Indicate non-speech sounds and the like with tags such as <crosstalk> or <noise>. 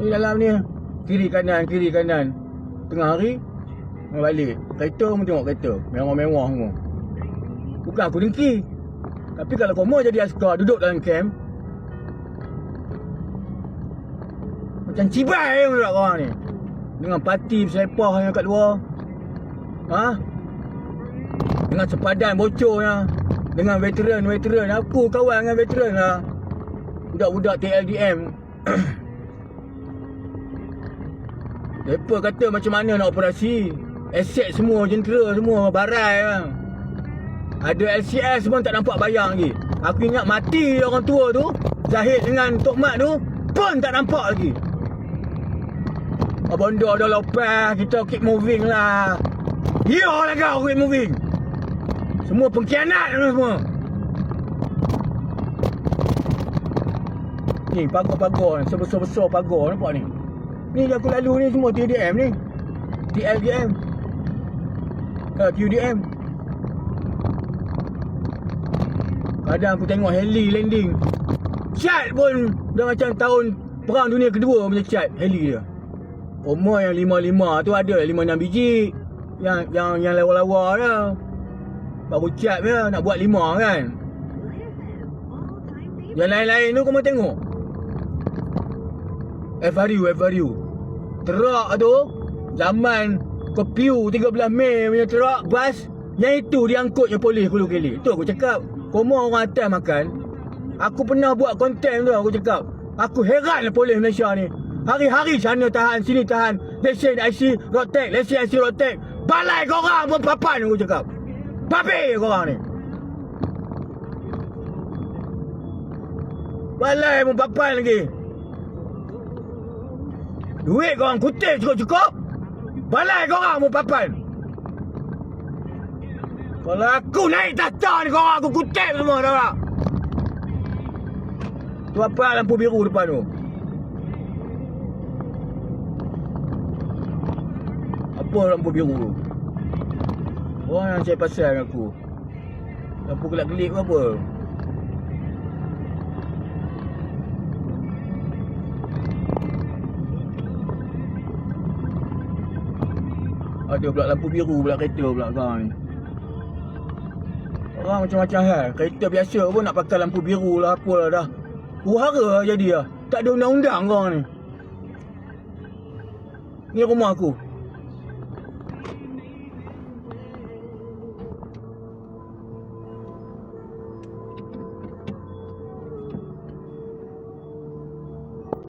Ni dalam ni. Kiri kanan Kiri kanan. Tengah hari Nak balik. Kereta pun tengok kereta. Mewah-mewah semua. Bukan aku dengki. Tapi kalau kau mau jadi askar Duduk dalam camp. Macam cibai pun tak korang ni. Dengan parti bersepah yang kat luar. Ha? Dengan sepadan bocornya Dengan veteran-veteran. Aku kawan dengan veteran lah. Budak-budak TLDM <clears throat> Mereka kata macam mana nak operasi? Aset semua, jentera semua, barai lah Ada LCS pun tak nampak bayang lagi. Aku ingat mati orang tua tu Zahid dengan Tok Mat tu Pun tak nampak lagi. Abondo dah lepas Kita keep moving lah. Ya lah kau keep moving. Semua pengkhianat tu semua. Ni pagar-pagar ni Sebesar-besar pagar nampak ni Ni aku lalu ni semua TDM ni. TLDM uh, QDM Kadang aku tengok heli landing. Cat pun Dah macam tahun Perang dunia kedua punya cat heli dia. Umur yang lima-lima tu ada lima enam biji. Yang yang yang lawa-lawa dia Baru cat dia nak buat lima kan. Yang lain-lain tu kau mau tengok FRU FRU Terak tu Zaman Kepiu 13 Mei punya terak bas. Yang itu diangkut polis Kulu Keli Itu aku cakap Komo orang atas makan. Aku pernah buat konten tu aku cakap. Aku heran lah polis Malaysia ni. Hari-hari sana tahan Sini tahan. Lesen IC Rotek Lesen IC Rotek. Balai korang pun papan aku cakap. Babi korang ni. Balai pun papan lagi Duit korang kutip cukup-cukup? Balai korang pun papan. Kalau aku naik tahta ni korang aku kutip semua tau tak? Tu apa lampu biru depan tu? Apa lampu biru tu? Orang yang cari pasal dengan aku. Lampu gelap-gelip ke apa Ada pula lampu biru pula kereta pula kau ni Orang macam-macam hal Kereta biasa pun nak pakai lampu biru lah apa lah dah. Huru-hara lah jadi lah. Tak ada undang-undang kau ni. Ni rumah aku